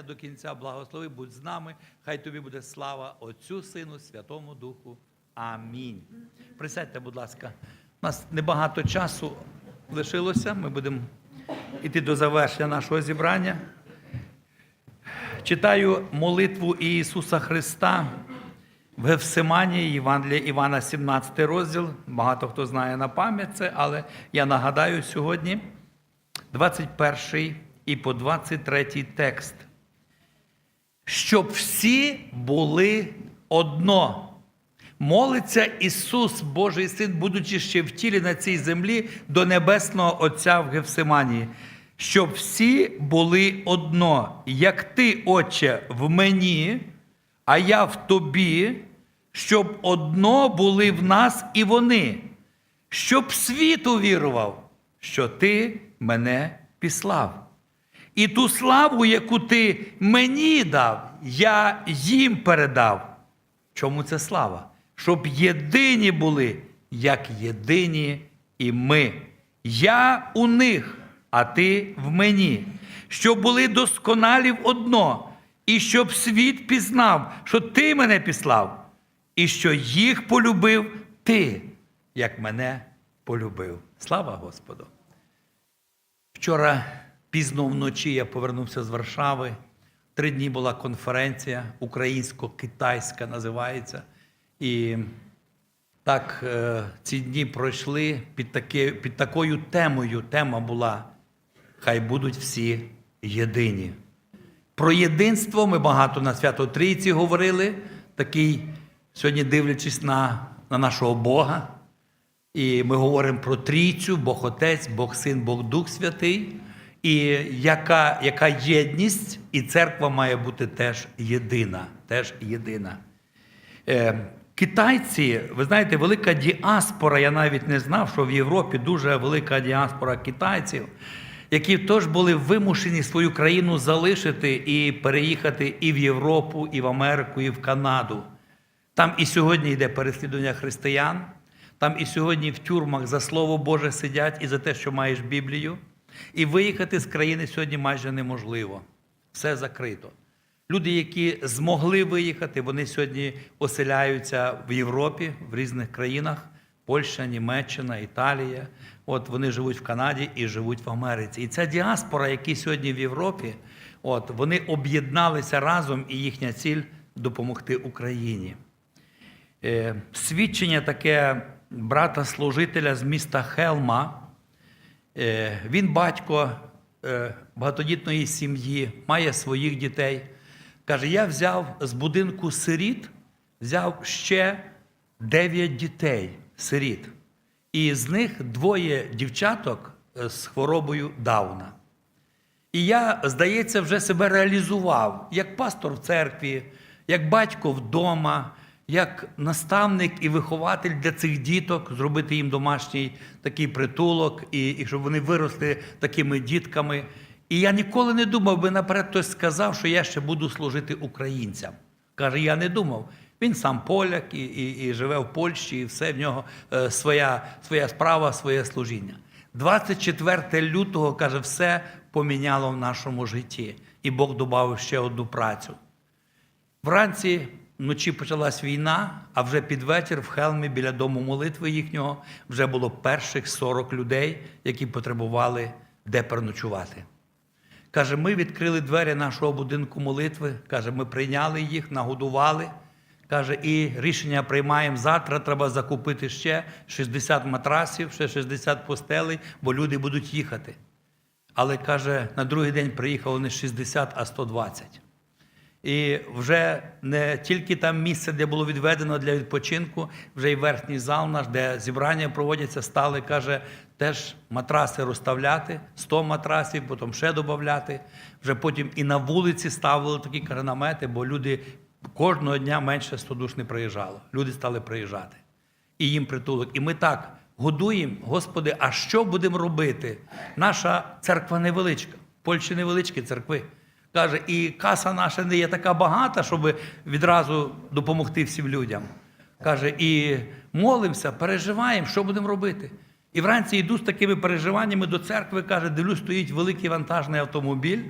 зібрання до кінця. Благослови, будь з нами. Хай тобі буде слава Отцю, Сину, Святому Духу. Амінь. Присядьте, будь ласка. У нас небагато часу лишилося. Ми будемо йти до завершення нашого зібрання. Читаю молитву Ісуса Христа в Гефсиманії, Євангелія Івана, 17 розділ. Багато хто знає на пам'ять це, але я нагадаю сьогодні 21 і по 23 текст. Щоб всі були одно. Молиться Ісус, Божий Син, будучи ще в тілі на цій землі до Небесного Отця в Гефсиманії, щоб всі були одно, як ти, Отче, в мені, а я в тобі, щоб одно були в нас і вони, щоб світ увірував, що ти мене післав. І ту славу, яку ти мені дав, я їм передав. Чому це слава? Щоб єдині були, як єдині і ми. Я у них, а ти в мені. Щоб були досконалі в одно, і щоб світ пізнав, що ти мене післав, і що їх полюбив ти, як мене полюбив. Слава Господу! Вчора пізно вночі я повернувся з Варшави. Три дні була конференція українсько-китайська називається. І так е, ці дні пройшли під, таки, під такою темою. Тема була Хай будуть всі єдині. Про єдинство ми багато на Свято Трійці говорили, такий, сьогодні дивлячись на, на нашого Бога. І ми говоримо про трійцю, Бог Отець, Бог Син, Бог Дух Святий. І яка, яка єдність, і церква має бути теж єдина. Теж єдина. Е, китайці, ви знаєте, велика діаспора, я навіть не знав, що в Європі дуже велика діаспора китайців, які теж були вимушені свою країну залишити і переїхати і в Європу, і в Америку, і в Канаду. Там і сьогодні йде переслідування християн, там і сьогодні в тюрмах за Слово Боже сидять і за те, що маєш Біблію. І виїхати з країни сьогодні майже неможливо. Все закрито. Люди, які змогли виїхати, вони сьогодні оселяються в Європі, в різних країнах. Польща, Німеччина, Італія. От вони живуть в Канаді і живуть в Америці. І ця діаспора, які сьогодні в Європі, от вони об'єдналися разом, і їхня ціль допомогти Україні. Е, свідчення таке брата-служителя з міста Хелма. Е, Він батько е, багатодітної сім'ї, має своїх дітей. Каже: я взяв з будинку сиріт, взяв ще дев'ять дітей сиріт. І з них двоє дівчаток е, з хворобою Дауна. І я, здається, вже себе реалізував як пастор в церкві, як батько вдома, як наставник і вихователь для цих діток, зробити їм домашній такий притулок, і, і щоб вони виросли такими дітками. І я ніколи не думав, би наперед хтось сказав, що я ще буду служити українцям. Каже, я не думав. Він сам поляк і, і, і живе в Польщі, і все в нього е, своя, своя справа, своє служіння. 24 лютого, каже, все поміняло в нашому житті. І Бог додав ще одну працю. Вранці вночі почалась війна, а вже під вечір в Хелмі біля дому молитви їхнього вже було перших 40 людей, які потребували де переночувати. Каже, ми відкрили двері нашого будинку молитви. Каже, ми прийняли їх, нагодували. Каже, і рішення приймаємо завтра. Треба закупити ще 60 матрасів, ще 60 постелей, бо люди будуть їхати. Але каже, на другий день приїхало не 60, а 120. І вже не тільки там місце, де було відведено для відпочинку, вже й верхній зал наш, де зібрання проводяться, стали, каже, теж матраси розставляти, 100 матрасів, потім ще додати. Вже потім і на вулиці ставили такі каже, намети, бо люди кожного дня менше 100 душ не приїжджало. Люди стали приїжджати. І їм притулок. І ми так годуємо, Господи, а що будемо робити? Наша церква невеличка, в Польщі невеличкі церкви. Каже, і каса наша не є така багата, щоб відразу допомогти всім людям. Каже, і молимося, переживаємо, що будемо робити. І вранці йду з такими переживаннями до церкви, каже, дивлюсь, стоїть великий вантажний автомобіль,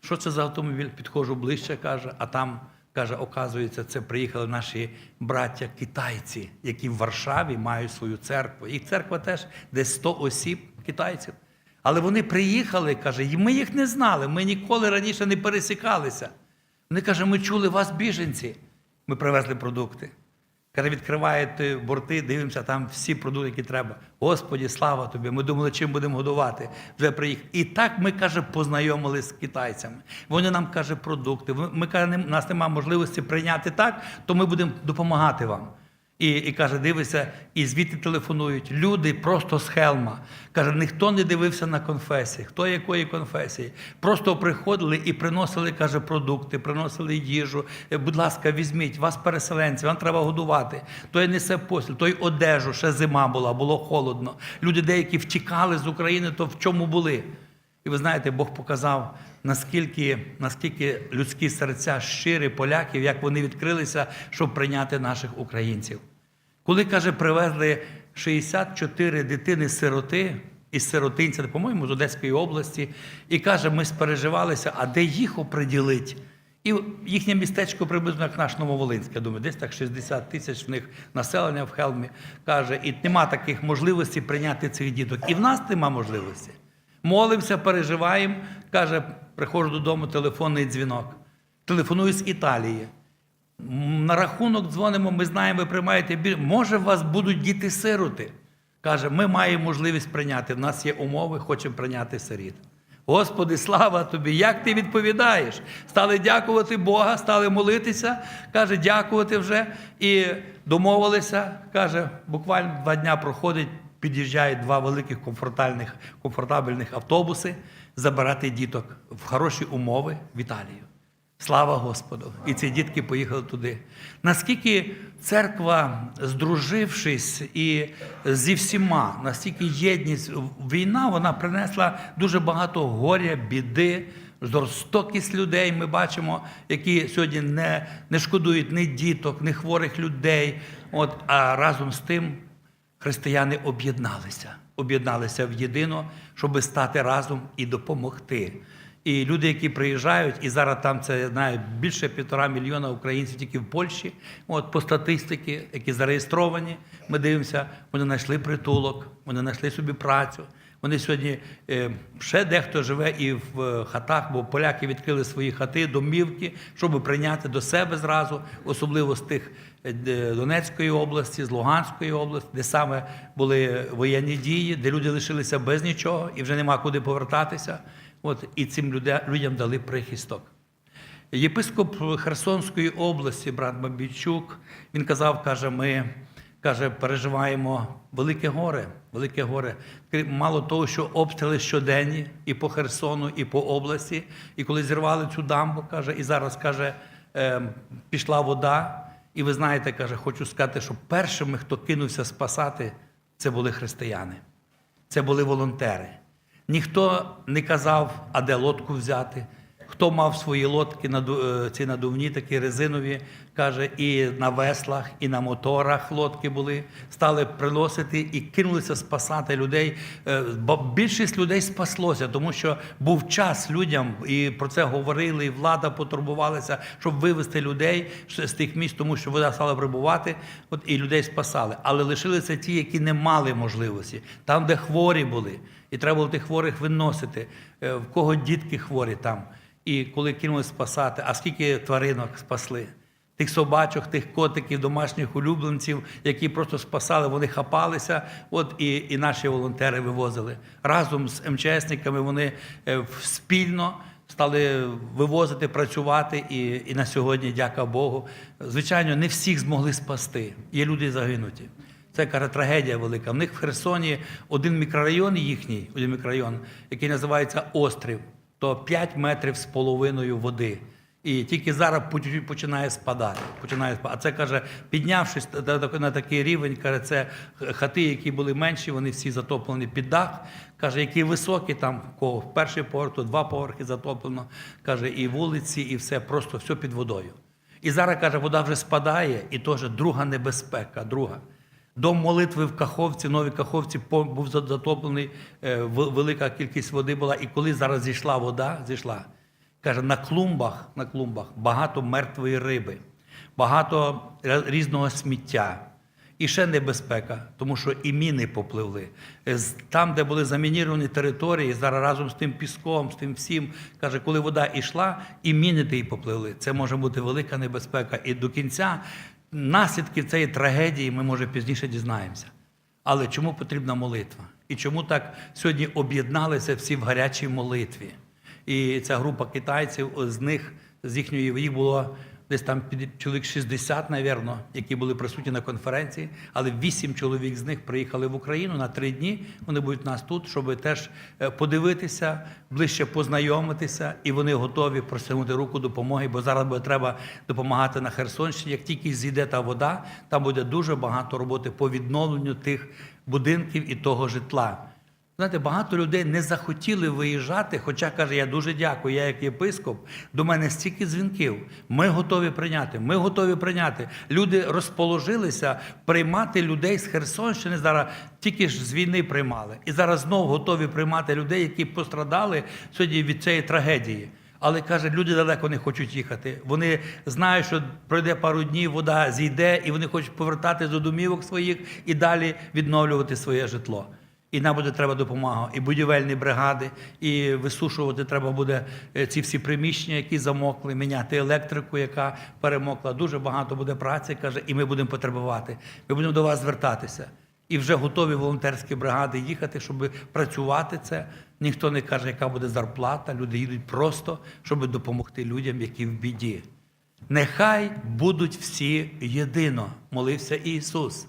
Що це за автомобіль? Підходжу ближче, каже, а там, каже, оказується, це приїхали наші браття китайці, які в Варшаві мають свою церкву. Їх церква теж десь 100 осіб китайців. Але вони приїхали, каже, і ми їх не знали, ми ніколи раніше не пересікалися. Вони каже, ми чули вас, біженці. Ми привезли продукти. Каже, відкриваєте борти, дивимося, там всі продукти, які треба. Господі, слава тобі! Ми думали, чим будемо годувати. Вже приїхали. І так ми, каже, познайомилися з китайцями. Вони нам каже продукти. Ми каже, нас немає можливості прийняти так, то ми будемо допомагати вам. І, і каже, дивися, і звідти телефонують. Люди просто з хелма. Каже, ніхто не дивився на конфесії, хто якої конфесії. Просто приходили і приносили, каже, продукти, приносили їжу. Е, Будь ласка, візьміть, вас переселенці, вам треба годувати. Той несе постіль, той одежу, ще зима була, було холодно. Люди деякі втікали з України, то в чому були? І ви знаєте, Бог показав, наскільки, наскільки людські серця щирі поляків, як вони відкрилися, щоб прийняти наших українців. Коли, каже, привезли 64 дитини-сироти із сиротинця, по-моєму, з Одеської області, і каже, ми спереживалися, а де їх оприділить? І їхнє містечко приблизно як наш Нововолинськ, я думаю, десь так 60 тисяч в них населення в Хелмі. Каже, і нема таких можливостей прийняти цих діток. І в нас нема можливості. Молимося, переживаємо. Каже, приходжу додому, телефонний дзвінок. Телефоную з Італії. На рахунок дзвонимо, ми знаємо, ви приймаєте біль. Може, у вас будуть діти-сироти? Каже, ми маємо можливість прийняти. У нас є умови, хочемо прийняти сиріт. Господи, слава тобі! Як ти відповідаєш? Стали дякувати Бога, стали молитися. Каже, дякувати вже. І домовилися. Каже, буквально два дня проходить, під'їжджають два великих комфортабельних, комфортабельних автобуси забирати діток в хороші умови в Італію. Слава Господу! І ці дітки поїхали туди. Наскільки церква, здружившись і зі всіма, настільки єдність, війна вона принесла дуже багато горя, біди, жорстокість людей. Ми бачимо, які сьогодні не, не шкодують ні діток, ні хворих людей. От, а разом з тим християни об'єдналися, об'єдналися в єдино, щоб стати разом і допомогти. І люди, які приїжджають, і зараз там це я знаю більше півтора мільйона українців тільки в Польщі. От по статистиці, які зареєстровані, ми дивимося, вони знайшли притулок, вони знайшли собі працю. Вони сьогодні е, ще дехто живе і в е, хатах, бо поляки відкрили свої хати, домівки, щоб прийняти до себе зразу, особливо з тих е, Донецької області, з Луганської області, де саме були воєнні дії, де люди лишилися без нічого і вже нема куди повертатися. От і цим людям дали прихисток. Єпископ Херсонської області, брат Бабійчук, він казав, каже, ми каже, переживаємо велике горе, велике горе. Мало того, що обстріли щоденні і по Херсону, і по області. І коли зірвали цю дамбу, каже, і зараз каже, е, пішла вода. І ви знаєте, каже, хочу сказати, що першими, хто кинувся спасати, це були християни, це були волонтери. Ніхто не казав, а де лодку взяти. Хто мав свої лодки, е, ці надувні, такі резинові, каже, і на веслах, і на моторах лодки були, стали приносити і кинулися спасати людей. Е, Бо більшість людей спаслося, тому що був час людям, і про це говорили, і влада потурбувалася, щоб вивезти людей з тих місць, тому що вода стала прибувати, от і людей спасали. Але лишилися ті, які не мали можливості, там, де хворі були. І треба було тих хворих виносити, е, в кого дітки хворі там. І коли кинули спасати, а скільки тваринок спасли? Тих собачок, тих котиків, домашніх улюбленців, які просто спасали, вони хапалися, от і, і наші волонтери вивозили. Разом з МЧСниками вони е, спільно стали вивозити, працювати, і, і на сьогодні, дяка Богу. Звичайно, не всіх змогли спасти. Є люди загинуті. Це каже трагедія велика. В них в Херсоні один мікрорайон їхній, один мікрорайон, який називається Острів, то 5 метрів з половиною води. І тільки зараз починає спадати. Починає спадати. А це каже, піднявшись на- такий рівень, каже, це хати, які були менші, вони всі затоплені під дах. Каже, які високі, там кого в перший поверх, то два поверхи затоплено. Каже, і вулиці, і все, просто все під водою. І зараз каже, вода вже спадає, і теж друга небезпека, друга. Дом молитви в Каховці, новій Каховці був затоплений, е, велика кількість води була. І коли зараз зійшла вода, зійшла. Каже, на клумбах, на клумбах багато мертвої риби, багато різного сміття. І ще небезпека, тому що і міни попливли. Там, де були замініровані території, зараз разом з тим піском, з тим всім, каже, коли вода йшла, і міни ті поплили. Це може бути велика небезпека. І до кінця наслідки цієї трагедії ми, може, пізніше дізнаємося. Але чому потрібна молитва? І чому так сьогодні об'єдналися всі в гарячій молитві? І ця група китайців, з них, з їхньої їх було десь там чоловік 60, напевно, які були присутні на конференції, але вісім чоловік з них приїхали в Україну на три дні. Вони будуть у нас тут, щоб теж е, подивитися, ближче познайомитися, і вони готові простягнути руку допомоги, бо зараз буде треба допомагати на Херсонщині. Як тільки зійде та вода, там буде дуже багато роботи по відновленню тих будинків і того житла. Знаєте, багато людей не захотіли виїжджати, хоча каже, я дуже дякую, я як єпископ, до мене стільки дзвінків. Ми готові прийняти. Ми готові прийняти. Люди розположилися приймати людей з Херсонщини. Зараз тільки ж з війни приймали. І зараз знову готові приймати людей, які пострадали сьогодні від цієї трагедії. Але каже, люди далеко не хочуть їхати. Вони знають, що пройде пару днів, вода зійде, і вони хочуть повертатися до домівок своїх і далі відновлювати своє житло. І нам буде треба допомога, і будівельні бригади, і висушувати треба буде е, ці всі приміщення, які замокли, міняти електрику, яка перемокла. Дуже багато буде праці, каже, і ми будемо потребувати. Ми будемо до вас звертатися. І вже готові волонтерські бригади їхати, щоб працювати це. Ніхто не каже, яка буде зарплата. Люди їдуть просто, щоб допомогти людям, які в біді. Нехай будуть всі єдино, молився Ісус.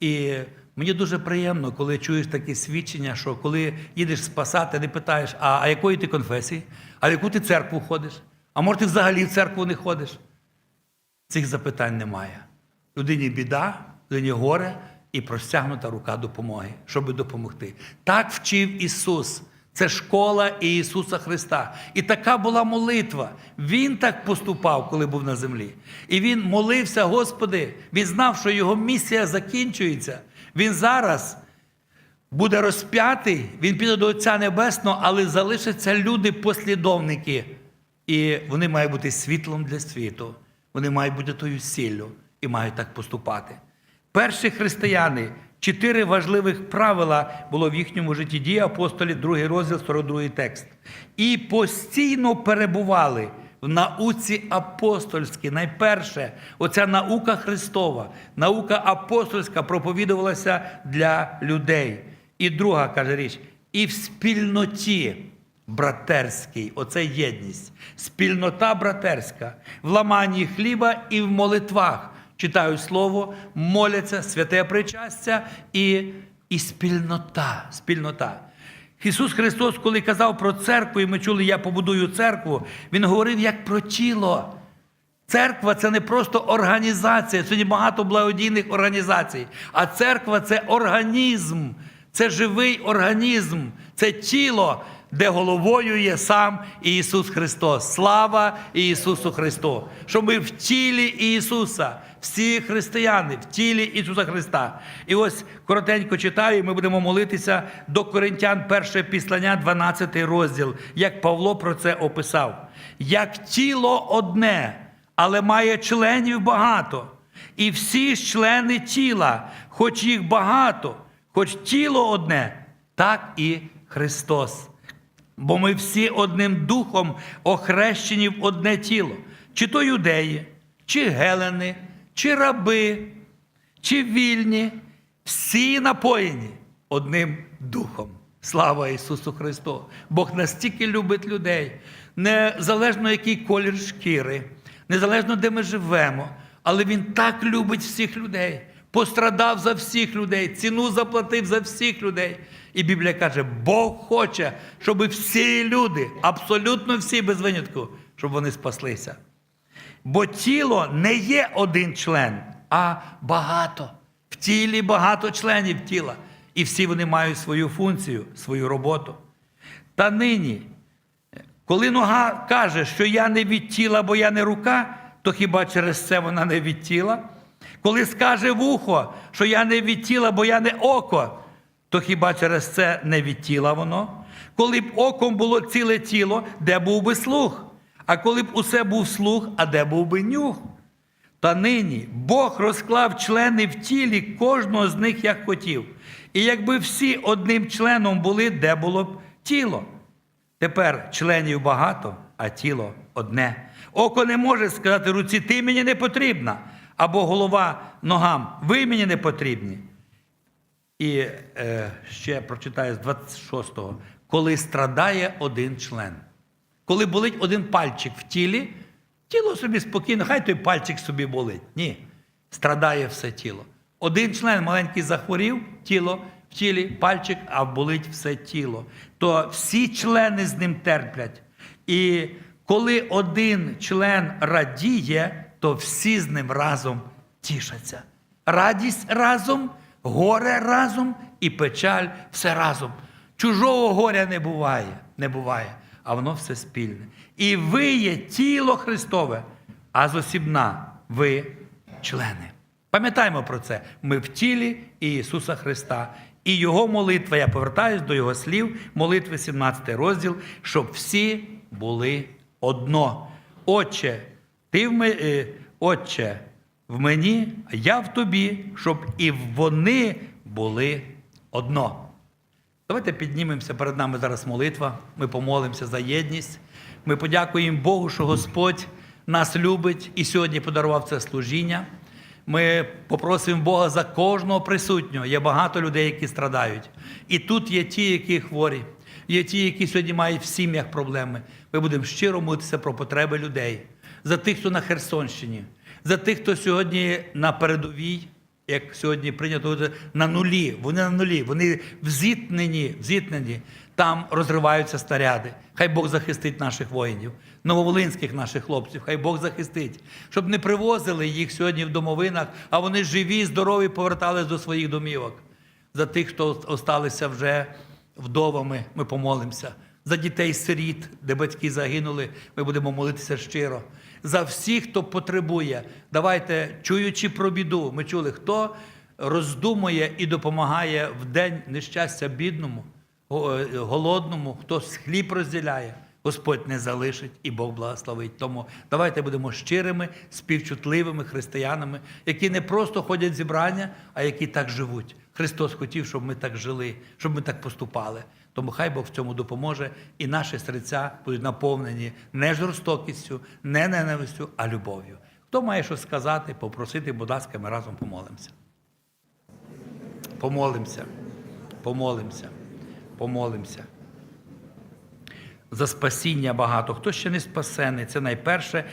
І мені дуже приємно, коли чуєш такі свідчення, що коли їдеш спасати, не питаєш, а, а якої ти конфесії, а в яку ти церкву ходиш? А може ти взагалі в церкву не ходиш? Цих запитань немає. Людині біда, людині горе і простягнута рука допомоги, щоб допомогти. Так вчив Ісус. Це школа Ісуса Христа. І така була молитва. Він так поступав, коли був на землі. І він молився, Господи, він знав, що його місія закінчується. Він зараз буде розп'ятий, він піде до Отця Небесного, але залишаться люди-послідовники. І вони мають бути світлом для світу. Вони мають бути тою сіллю і мають так поступати. Перші християни, чотири важливих правила було в їхньому житті дії апостолів, другий розділ, 42 текст. І постійно перебували в науці апостольській. Найперше, оця наука Христова, наука апостольська проповідувалася для людей. І друга каже річ, і в спільноті братерській, оце єдність, спільнота братерська, в ламанні хліба і в молитвах. Читають слово, моляться, святе причастя і, і спільнота. спільнота. Ісус Христос, коли казав про церкву, і ми чули, я побудую церкву, Він говорив як про тіло. Церква це не просто організація. Сьогодні багато благодійних організацій. А церква це організм, це живий організм, це тіло, де головою є сам Ісус Христос. Слава Ісусу Христу! Що ми в тілі Ісуса, всі християни в тілі Ісуса Христа. І ось коротенько читаю, і ми будемо молитися до Коринтян, перше післання, 12 розділ, як Павло про це описав. Як тіло одне але має членів багато. І всі ж члени тіла, хоч їх багато, хоч тіло одне, так і Христос. Бо ми всі одним духом охрещені в одне тіло, чи то юдеї, чи гелени, чи раби, чи вільні, всі напоєні одним духом. Слава Ісусу Христу! Бог настільки любить людей, незалежно який колір шкіри, незалежно де ми живемо, але Він так любить всіх людей, пострадав за всіх людей, ціну заплатив за всіх людей. І Біблія каже, Бог хоче, щоб всі люди, абсолютно всі без винятку, щоб вони спаслися. Бо тіло не є один член, а багато. В тілі багато членів тіла. І всі вони мають свою функцію, свою роботу. Та нині, коли нога каже, що я не від тіла, бо я не рука, то хіба через це вона не від тіла? Коли скаже вухо, що я не від тіла, бо я не око, то хіба через це не від тіла воно? Коли б оком було ціле тіло, де був би слух? А коли б усе був слух, а де був би нюх? Та нині Бог розклав члени в тілі кожного з них як хотів. І якби всі одним членом були, де було б тіло? Тепер членів багато, а тіло одне. Око не може сказати руці, ти мені не потрібна, або голова ногам, ви мені не потрібні. І е, ще прочитаю з 26-го. Коли страдає один член. Коли болить один пальчик в тілі, тіло собі спокійно, хай той пальчик собі болить. Ні. Страдає все тіло. Один член маленький захворів, тіло в тілі, пальчик, а болить все тіло. То всі члени з ним терплять. І коли один член радіє, то всі з ним разом тішаться. Радість разом, горе разом і печаль все разом. Чужого горя не буває, не буває, а воно все спільне. І ви є тіло Христове, а зосібна ви члени. Пам'ятаємо про це. Ми в тілі Ісуса Христа. І Його молитва, я повертаюсь до Його слів, молитви 17 розділ, щоб всі були одно. Отче, ти в ми, е, Отче, в мені, а я в тобі, щоб і вони були одно. Давайте піднімемося перед нами зараз молитва. Ми помолимося за єдність. Ми подякуємо Богу, що Господь нас любить і сьогодні подарував це служіння. Ми попросимо Бога за кожного присутнього. Є багато людей, які страдають. І тут є ті, які хворі, є ті, які сьогодні мають в сім'ях проблеми. Ми будемо щиро молитися про потреби людей, за тих, хто на Херсонщині, за тих, хто сьогодні на передовій, як сьогодні прийнято на нулі. Вони на нулі, вони в зіткненні, в зіткненні. Там розриваються снаряди. Хай Бог захистить наших воїнів, нововолинських наших хлопців, хай Бог захистить, щоб не привозили їх сьогодні в домовинах, а вони живі, здорові, повертались до своїх домівок. За тих, хто осталися вже вдовами, ми помолимося. За дітей-сиріт, де батьки загинули, ми будемо молитися щиро. За всіх, хто потребує. Давайте, чуючи про біду, ми чули, хто роздумує і допомагає в день нещастя бідному, е, голодному, хто хліб розділяє. Господь не залишить і Бог благословить. Тому давайте будемо щирими, співчутливими християнами, які не просто ходять зібрання, а які так живуть. Христос хотів, щоб ми так жили, щоб ми так поступали. Тому хай Бог в цьому допоможе, і наші серця будуть наповнені не жорстокістю, не ненавистю, а любов'ю. Хто має що сказати, попросити, будь ласка, ми разом помолимося. Помолимося, помолимося, помолимося. За спасіння багато. Хто ще не спасений, це найперше